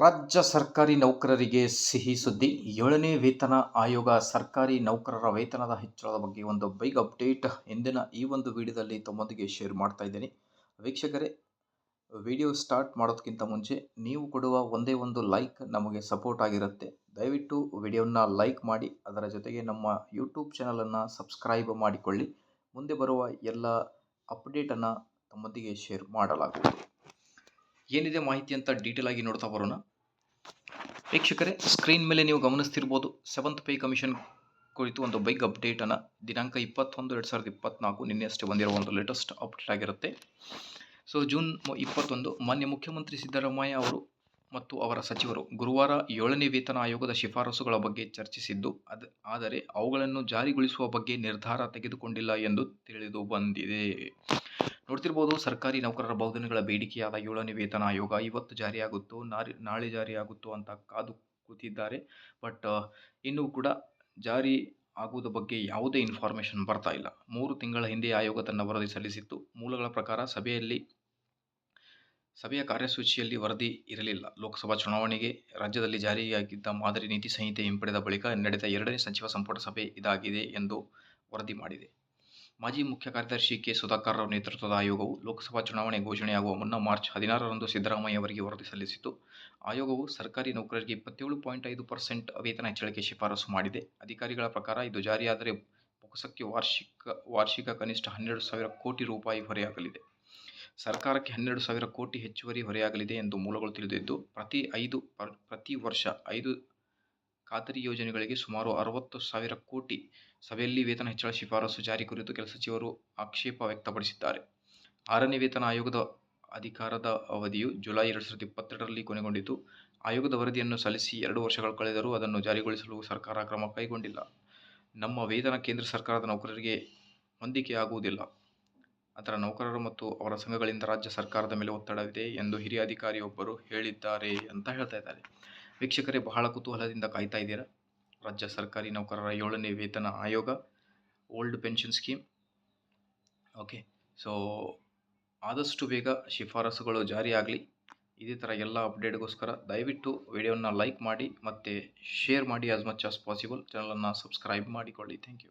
ರಾಜ್ಯ ಸರ್ಕಾರಿ ನೌಕರರಿಗೆ ಸಿಹಿ ಸುದ್ದಿ. ಏಳನೇ ವೇತನ ಆಯೋಗ ಸರ್ಕಾರಿ ನೌಕರರ ವೇತನದ ಹೆಚ್ಚಳದ ಬಗ್ಗೆ ಒಂದು ಬೈಗ್ ಅಪ್ಡೇಟ್ ಎಂದಿನ ಈ ಒಂದು ವಿಡಿಯೋದಲ್ಲಿ ತಮ್ಮೊಂದಿಗೆ ಶೇರ್ ಮಾಡ್ತಾ ಇದ್ದೀನಿ. ವೀಕ್ಷಕರೇ, ವಿಡಿಯೋ ಸ್ಟಾರ್ಟ್ ಮಾಡೋದಕ್ಕಿಂತ ಮುಂಚೆ ನೀವು ಕೊಡುವ ಒಂದೇ ಒಂದು ಲೈಕ್ ನಮಗೆ ಸಪೋರ್ಟ್ ಆಗಿರುತ್ತೆ. ದಯವಿಟ್ಟು ವಿಡಿಯೋನ ಲೈಕ್ ಮಾಡಿ, ಅದರ ಜೊತೆಗೆ ನಮ್ಮ ಯೂಟ್ಯೂಬ್ ಚಾನಲನ್ನು ಸಬ್ಸ್ಕ್ರೈಬ್ ಮಾಡಿಕೊಳ್ಳಿ. ಮುಂದೆ ಬರುವ ಎಲ್ಲ ಅಪ್ಡೇಟನ್ನು ತಮ್ಮೊಂದಿಗೆ ಶೇರ್ ಮಾಡಲಾಗುವುದು. ಏನಿದೆ ಮಾಹಿತಿ ಅಂತ ಡೀಟೇಲ್ ಆಗಿ ನೋಡ್ತಾ ಬರೋಣ. ಪ್ರೇಕ್ಷಕರೇ ಸ್ಕ್ರೀನ್ ಮೇಲೆ ನೀವು ಗಮನಿಸ್ತಿರ್ಬೋದು ಸೆವೆಂತ್ ಪೇ ಕಮಿಷನ್ ಕುರಿತು ಒಂದು ಬೈಗ್ ಅಪ್ಡೇಟನ್ನು ದಿನಾಂಕ ಇಪ್ಪತ್ತೊಂದು, ಎರಡು ಸಾವಿರದ ಇಪ್ಪತ್ತ್ನಾಲ್ಕು ನಿನ್ನೆ ಅಷ್ಟೇ ಬಂದಿರೋ ಒಂದು ಲೇಟೆಸ್ಟ್ ಅಪ್ಡೇಟ್ ಆಗಿರುತ್ತೆ. ಸೊ ಜೂನ್ ಇಪ್ಪತ್ತೊಂದು, ಮಾನ್ಯ ಮುಖ್ಯಮಂತ್ರಿ ಸಿದ್ದರಾಮಯ್ಯ ಅವರು ಮತ್ತು ಅವರ ಸಚಿವರು ಗುರುವಾರ ಏಳನೇ ವೇತನ ಆಯೋಗದ ಶಿಫಾರಸುಗಳ ಬಗ್ಗೆ ಚರ್ಚಿಸಿದ್ದು, ಅದ ಆದರೆ ಅವುಗಳನ್ನು ಜಾರಿಗೊಳಿಸುವ ಬಗ್ಗೆ ನಿರ್ಧಾರ ತೆಗೆದುಕೊಂಡಿಲ್ಲ ಎಂದು ತಿಳಿದು ಬಂದಿದೆ. ನೋಡ್ತಿರ್ಬೋದು, ಸರ್ಕಾರಿ ನೌಕರರ ಬಹುದಿನಗಳ ಬೇಡಿಕೆಯಾದ ಏಳನೇ ವೇತನ ಆಯೋಗ ಇವತ್ತು ಜಾರಿಯಾಗುತ್ತೋ, ನಾರಿ, ನಾಳೆ ಜಾರಿಯಾಗುತ್ತೋ ಅಂತ ಕಾದು ಕೂತಿದ್ದಾರೆ. ಬಟ್ ಇನ್ನೂ ಕೂಡ ಜಾರಿ ಆಗುವುದ ಬಗ್ಗೆ ಯಾವುದೇ ಇನ್ಫಾರ್ಮೇಷನ್ ಬರ್ತಾ ಇಲ್ಲ. ಮೂರು ತಿಂಗಳ ಹಿಂದೆ ಆಯೋಗ ತನ್ನ ವರದಿ ಸಲ್ಲಿಸಿತ್ತು. ಮೂಲಗಳ ಪ್ರಕಾರ ಸಭೆಯಲ್ಲಿ, ಸಭೆಯ ಕಾರ್ಯಸೂಚಿಯಲ್ಲಿ ವರದಿ ಇರಲಿಲ್ಲ. ಲೋಕಸಭಾ ಚುನಾವಣೆಗೆ ರಾಜ್ಯದಲ್ಲಿ ಜಾರಿಯಾಗಿದ್ದ ಮಾದರಿ ನೀತಿ ಸಂಹಿತೆ ಹಿಂಪಡೆದ ಬಳಿಕ ನಡೆದ ಎರಡನೇ ಸಚಿವ ಸಂಪುಟ ಸಭೆ ಇದಾಗಿದೆ ಎಂದು ವರದಿ ಮಾಡಿದೆ. ಮಾಜಿ ಮುಖ್ಯ ಕಾರ್ಯದರ್ಶಿ ಕೆ. ಸುಧಾಕರ್ ರಾವ್ ನೇತೃತ್ವದ ಆಯೋಗವು ಲೋಕಸಭಾ ಚುನಾವಣೆ ಘೋಷಣೆಯಾಗುವ ಮುನ್ನ ಮಾರ್ಚ್ ಹದಿನಾರರಂದು ಸಿದ್ದರಾಮಯ್ಯ ಅವರಿಗೆ ವರದಿ ಸಲ್ಲಿಸಿತ್ತು. ಆಯೋಗವು ಸರ್ಕಾರಿ ನೌಕರರಿಗೆ ಇಪ್ಪತ್ತೇಳು ಪಾಯಿಂಟ್ ಐದು ಪರ್ಸೆಂಟ್ ವೇತನ ಹೆಚ್ಚಳಕ್ಕೆ ಶಿಫಾರಸು ಮಾಡಿದೆ. ಅಧಿಕಾರಿಗಳ ಪ್ರಕಾರ ಇದು ಜಾರಿಯಾದರೆ ಬೊಕ್ಕಸಕ್ಕೆ ವಾರ್ಷಿಕ ವಾರ್ಷಿಕ ಕನಿಷ್ಠ ಹನ್ನೆರಡು ಸಾವಿರ ಕೋಟಿ ರೂಪಾಯಿ ಹೊರೆಯಾಗಲಿದೆ. ಸರ್ಕಾರಕ್ಕೆ ಹನ್ನೆರಡು ಸಾವಿರ ಕೋಟಿ ಹೆಚ್ಚುವರಿ ಹೊರೆಯಾಗಲಿದೆ ಎಂದು ಮೂಲಗಳು ತಿಳಿದಿದ್ದು, ಪ್ರತಿ ಐದು ಪರ್- ಪ್ರತಿ ವರ್ಷ ಐದು ಖಾತರಿ ಯೋಜನೆಗಳಿಗೆ ಸುಮಾರು ಅರವತ್ತು ಸಾವಿರ ಕೋಟಿ ಸಭೆಯಲ್ಲಿ ವೇತನ ಹೆಚ್ಚಳ ಶಿಫಾರಸು ಜಾರಿ ಕುರಿತು ಕೆಲ ಸಚಿವರು ಆಕ್ಷೇಪ ವ್ಯಕ್ತಪಡಿಸಿದ್ದಾರೆ. ಆರನೇ ವೇತನ ಆಯೋಗದ ಅಧಿಕಾರದ ಅವಧಿಯು ಜುಲೈ ಎರಡು ಸಾವಿರದ ಇಪ್ಪತ್ತೆರಡರಲ್ಲಿ ಕೊನೆಗೊಂಡಿತು. ಆಯೋಗದ ವರದಿಯನ್ನು ಸಲ್ಲಿಸಿ ಎರಡು ವರ್ಷಗಳು ಕಳೆದರೂ ಅದನ್ನು ಜಾರಿಗೊಳಿಸಲು ಸರ್ಕಾರ ಕ್ರಮ ಕೈಗೊಂಡಿಲ್ಲ. ನಮ್ಮ ವೇತನ ಕೇಂದ್ರ ಸರ್ಕಾರದ ನೌಕರರಿಗೆ ಹೊಂದಿಕೆಯಾಗುವುದಿಲ್ಲ. ಅದರ ನೌಕರರು ಮತ್ತು ಅವರ ಸಂಘಗಳಿಂದ ರಾಜ್ಯ ಸರ್ಕಾರದ ಮೇಲೆ ಒತ್ತಡವಿದೆ ಎಂದು ಹಿರಿಯ ಅಧಿಕಾರಿಯೊಬ್ಬರು ಹೇಳಿದ್ದಾರೆ ಅಂತ ಹೇಳ್ತಾ ಇದ್ದಾರೆ. ವೀಕ್ಷಕರೇ, ಬಹಳ ಕುತೂಹಲದಿಂದ ಕಾಯ್ತಾ ಇದ್ದೀರಾ? ರಾಜ್ಯ ಸರ್ಕಾರಿ ನೌಕರರ ಏಳನೇ ವೇತನ ಆಯೋಗ, old pension scheme. Okay, so ಆದಷ್ಟು ಬೇಗ ಶಿಫಾರಸುಗಳು ಜಾರಿಯಾಗಲಿ. ಇದೇ ಥರ ಎಲ್ಲ ಅಪ್ಡೇಟ್ಗೋಸ್ಕರ ದಯವಿಟ್ಟು ವಿಡಿಯೋನ ಲೈಕ್ ಮಾಡಿ ಮತ್ತು ಶೇರ್ ಮಾಡಿ ಆಸ್ ಮಚ್ ಆಸ್ ಪಾಸಿಬಲ್ ಚಾನಲನ್ನು ಸಬ್ಸ್ಕ್ರೈಬ್ ಮಾಡಿಕೊಳ್ಳಿ. Thank you